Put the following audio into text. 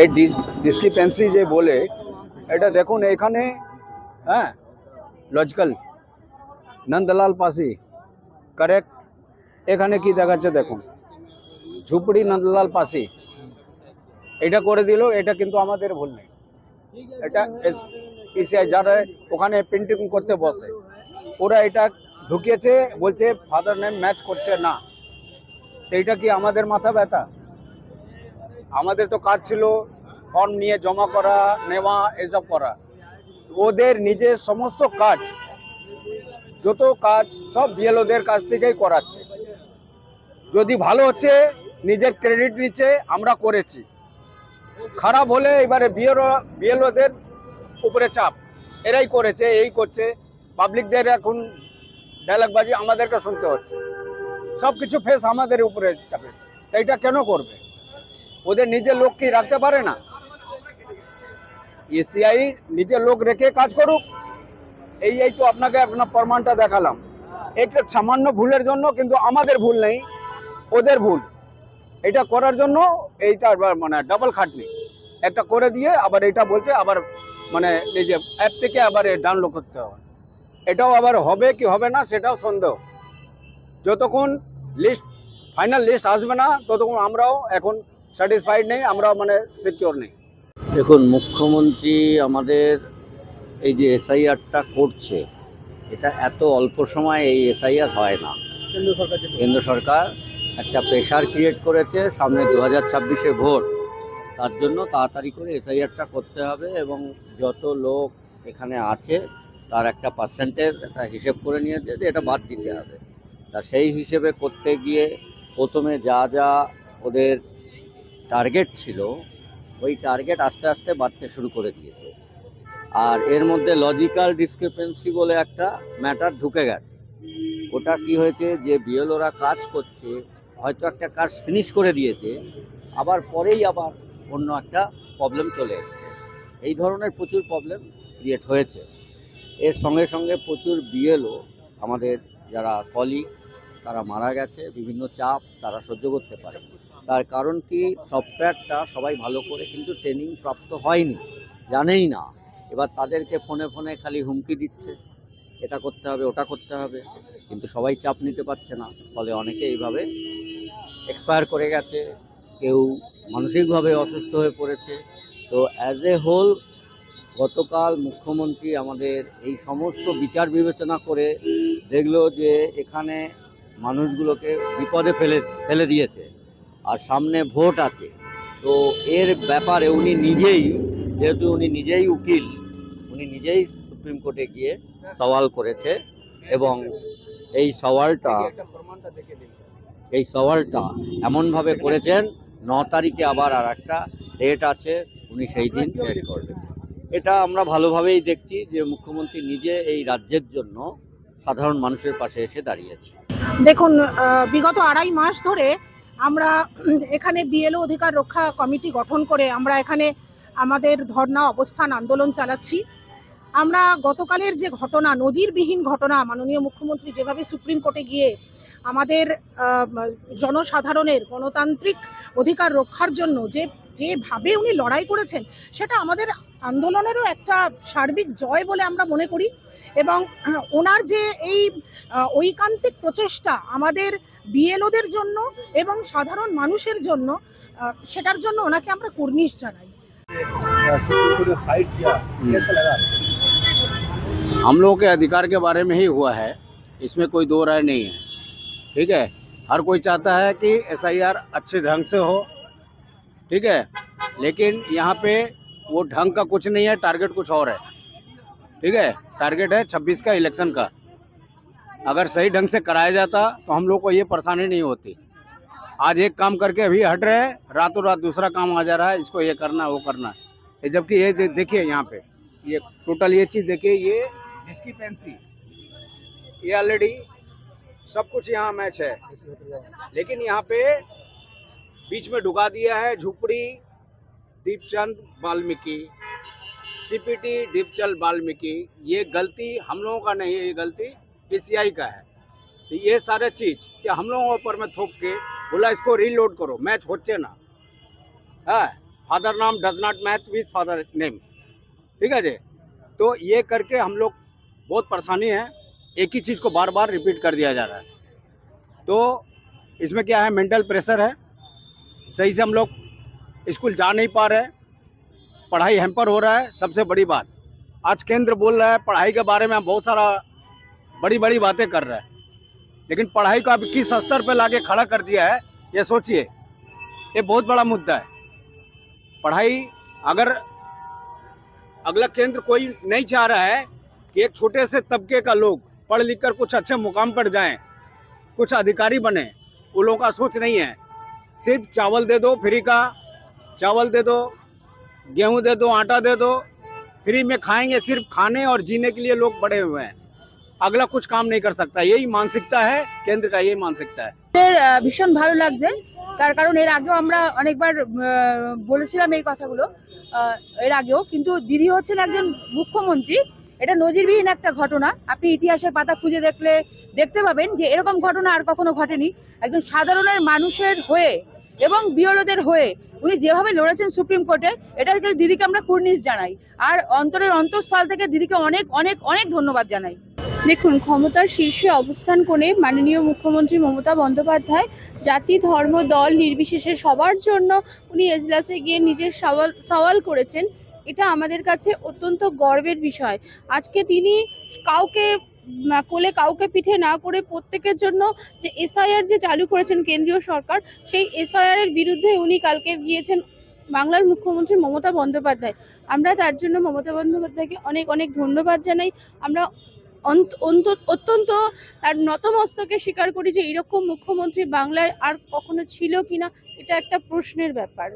এই ডিসক্রিপেন্সি যে বলে, এটা দেখুন এখানে হ্যাঁ লজিক্যাল নন্দলাল পাসি কারেক্ট এখানে কি দেখাচ্ছে দেখুন, ঝুপড়ি নন্দলাল পাসি এটা করে দিল, এটা কিন্তু আমাদের ভুল নেই, এটা ইসিআই যারা ওখানে প্রিন্টিং করতে বসে, ওরা এটা ঢুকিয়েছে, বলছে ফাদার নেম ম্যাচ করছে না তো এটা কি আমাদের মাথা ব্যথা? আমাদের তো কাজ ছিল ফর্ম নিয়ে জমা করা, নেওয়া, এসব করা। ওদের নিজের সমস্ত কাজ, যত কাজ সব বিএলওদের কাছ থেকেই করাচ্ছে। যদি ভালো হচ্ছে, নিজের ক্রেডিট নিচ্ছে, আমরা করেছি। খারাপ হলে এবারে বিএলও, বিএলওদের উপরে চাপ। এরাই করেছে, এই করছে। পাবলিকদের এখন ডায়লগবাজি আমাদেরকে শুনতে হচ্ছে। সব কিছু ফেস আমাদের উপরে চাপে। এটা কেন করবে? ওদের নিজের লোক কি রাখতে পারে না? এসিআই নিজের লোক রেখে কাজ করুক। এই এই তো আপনাকে আপনার প্রমাণটা দেখালাম। একটা সামান্য ভুলের জন্য কিন্তু আমাদের ভুল নেই, ওদের ভুল। এটা করার জন্য এইটা মানে ডাবল খাটনি। একটা করে দিয়ে আবার এটা বলছে, আবার মানে যে অ্যাপ থেকে আবার ডাউনলোড করতে হবে। এটাও আবার হবে কি হবে না সেটাও সন্দেহ। যতক্ষণ লিস্ট ফাইনাল লিস্ট আসবে না, ততক্ষণ আমরাও এখন স্যাটিসফাইড নেই আমরা মানে সিকিওর নেই। দেখুন মুখ্যমন্ত্রী আমাদের এই যে এসআইআরটা করছে এটা এত অল্প সময় এই এসআইআর হয় না। কেন্দ্র সরকার একটা প্রেশার ক্রিয়েট করেছে সামনে দু হাজার ছাব্বিশে ভোট। তার জন্য তাড়াতাড়ি করে এসআইআরটা করতে হবে এবং যত লোক এখানে আছে তার একটা পার্সেন্টেজ একটা হিসেব করে নিয়েছে যে এটা বাদ দিতে হবে। তা সেই হিসেবে করতে গিয়ে প্রথমে যা যা ওদের টার্গেট ছিল, ওই টার্গেট আস্তে আস্তে বাড়তে শুরু করে দিয়েছে। আর এর মধ্যে লজিক্যাল ডিসক্রিপেন্সি বলে একটা ম্যাটার ঢুকে গেছে। ওটা কি হয়েছে যে বিএলওরা কাজ করছে, হয়তো একটা কাজ ফিনিশ করে দিয়েছে, আবার পরেই আবার অন্য একটা প্রবলেম চলে এসেছে। এই ধরনের প্রচুর প্রবলেম ক্রিয়েট হয়েছে। এর সঙ্গে সঙ্গে প্রচুর বিএলও আমাদের যারা কলিগ তারা মারা গেছে, বিভিন্ন চাপ তারা সহ্য করতে পারে তার কারণ কি? সফটওয়্যারটা সবাই ভালো করে কিন্তু ট্রেনিং প্রাপ্ত হয়নি, জানেই না। এবার তাদেরকে ফোনে ফোনে খালি হুমকি দিচ্ছে। এটা করতে হবে, ওটা করতে হবে। কিন্তু সবাই চাপ নিতে পারছে না। ফলে অনেকে এইভাবে এক্সপায়ার করে গেছে। কেউ মানসিকভাবে অসুস্থ হয়ে পড়েছে। তো অ্যাজ এ হোল গতকাল মুখ্যমন্ত্রী আমাদের এই সমস্ত বিচার বিবেচনা করে দেখল যে এখানে মানুষগুলোকে বিপদে ফেলে ফেলে দিয়েছে। আর সামনে ভোট আছে। তো এর ব্যাপারে উনি নিজেই, যেহেতু উনি নিজেই উকিল, উনি নিজেই সুপ্রিম কোর্টে গিয়ে সওয়াল করেছে এবং এই সওয়ালটা এই সওয়ালটা এমনভাবে করেছেন, ন তারিখে আবার আর একটা ডেট আছে, উনি সেই দিন শেষ করবেন। এটা আমরা ভালোভাবেই দেখছি যে মুখ্যমন্ত্রী নিজে এই রাজ্যের জন্য সাধারণ মানুষের পাশে এসে দাঁড়িয়েছে। দেখুন বিগত আড়াই মাস ধরে আমরা এখানে বিএলও অধিকার রক্ষা কমিটি গঠন করে আমরা এখানে আমাদের ধর্ণা অবস্থান আন্দোলন চালাচ্ছি। আমরা গতকালের যে ঘটনা, নজিরবিহীন ঘটনা, মাননীয় মুখ্যমন্ত্রী যেভাবে সুপ্রিম কোর্টে গিয়ে আমাদের জনসাধারণের গণতান্ত্রিক অধিকার রক্ষার জন্য যে, যেভাবে উনি লড়াই করেছেন, সেটা আমাদের আন্দোলনেরও একটা সার্বিক জয় বলে আমরা মনে করি। এবং ওনার যে এই ঐকান্তিক প্রচেষ্টা আমাদের বিএলওদের জন্য এবং সাধারণ মানুষের জন্য আহ, সেটার জন্য ওনাকে আমরা কুর্নিশ জানাই हम लोगों के अधिकार के बारे में ही हुआ है इसमें कोई दो राय नहीं है ठीक है हर कोई चाहता है कि एसआईआर अच्छे ढंग से हो ठीक है लेकिन यहाँ पे वो ढंग का कुछ नहीं है टारगेट कुछ और है ठीक है टारगेट है 26 का इलेक्शन का अगर सही ढंग से कराया जाता तो हम लोग को ये परेशानी नहीं होती। आज एक काम करके अभी हट रहे हैं, रातों रात दूसरा काम आ जा रहा है, इसको ये करना, वो करना। है जबकि ये देखिए यहाँ पे, ये टोटल ये चीज़ देखिए, ये इसकी पेंसी ये ऑलरेडी सब कुछ यहाँ मैच है। लेकिन यहाँ पे बीच में ढुका दिया है झुपड़ी दीपचंद वाल्मीकि। सीपीटी दीपचंद वाल्मीकि, ये गलती हम लोगों का नहीं है, ये गलती। पीसीआई का है। तो ये सारे चीज़ कि हम लोगों के ऊपर में थोप के बोला, इसको रीलोड करो मैच होचे ना। हाँ फादर नाम does not match with father name ठीक है जी? तो ये करके हम लोग बहुत परेशानी है। एक ही चीज़ को बार बार रिपीट कर दिया जा रहा है। तो इसमें क्या है मेंटल प्रेशर है। सही से हम लोग स्कूल जा नहीं पा रहे पढ़ाई हैम्पर हो रहा है, सबसे बड़ी बात। आज केंद्र बोल रहा है, पढ़ाई के बारे में बहुत सारा बड़ी बड़ी बातें कर रहे हैं। लेकिन पढ़ाई को अब किस स्तर पर लाके खड़ा कर दिया है, ये सोचिए। ये बहुत बड़ा मुद्दा है। पढ़ाई अगर अगला केंद्र कोई नहीं चाह रहा है कि एक छोटे से तबके का लोग पढ़ लिख कर कुछ अच्छे मुकाम पर जाएँ, कुछ अधिकारी बने, उन लोगों का सोच नहीं है। सिर्फ़ चावल दे दो, फ्री का। चावल दे दो, गेहूँ दे दो, आटा दे दो, फ्री में खाएँगे, सिर्फ़ खाने और जीने के लिए लोग बड़े हुए हैं। अगला कुछ काम नहीं कर सकता यही मानसिकता है केंद्र का यही मानसिकता है আমাদের, আহ, ভীষণ ভালো লাগছে তার কারণ এর আগেও আমরা অনেকবার আহ, বলেছিলাম এই কথাগুলো আহ, এর আগেও কিন্তু দিদি হচ্ছেন একজন মুখ্যমন্ত্রী এটা নজিরবিহীন একটা ঘটনা আপনি ইতিহাসের পাতা খুঁজে দেখলে দেখতে পাবেন যে এরকম ঘটনা আর কখনো ঘটেনি একজন সাধারণের মানুষের হয়ে এবং বিয়লদের হয়ে উনি যেভাবে লড়েছেন সুপ্রিম কোর্টে এটাকে দিদিকে আমরা কুর্নিশ জানাই আর অন্তরের অন্তঃস্থল থেকে দিদিকে অনেক অনেক অনেক ধন্যবাদ জানাই দেখুন, ক্ষমতার শীর্ষে অবস্থান করে মাননীয় মুখ্যমন্ত্রী মমতা বন্দ্যোপাধ্যায় জাতি, ধর্ম, দল, নির্বিশেষে সবার জন্য উনি এজলাসে গিয়ে নিজের সওয়াল সওয়াল করেছেন। এটা আমাদের কাছে অত্যন্ত গর্বের বিষয়। আজকে তিনি কাউকে কোলে কাউকে পিঠে না করে প্রত্যেকের জন্য যে এসআইআর যে চালু করেছেন কেন্দ্রীয় সরকার, সেই এসআইআর এর বিরুদ্ধে উনি কালকে গিয়েছেন বাংলার মুখ্যমন্ত্রী মমতা বন্দ্যোপাধ্যায়। আমরা তার জন্য মমতা বন্দ্যোপাধ্যায়কে অনেক অনেক ধন্যবাদ জানাই। আমরা অত্যন্ত তার নতমস্তকে স্বীকার করি যে এরকম মুখ্যমন্ত্রী বাংলায় আর কখনো ছিল কিনা, এটা একটা প্রশ্নের ব্যাপার।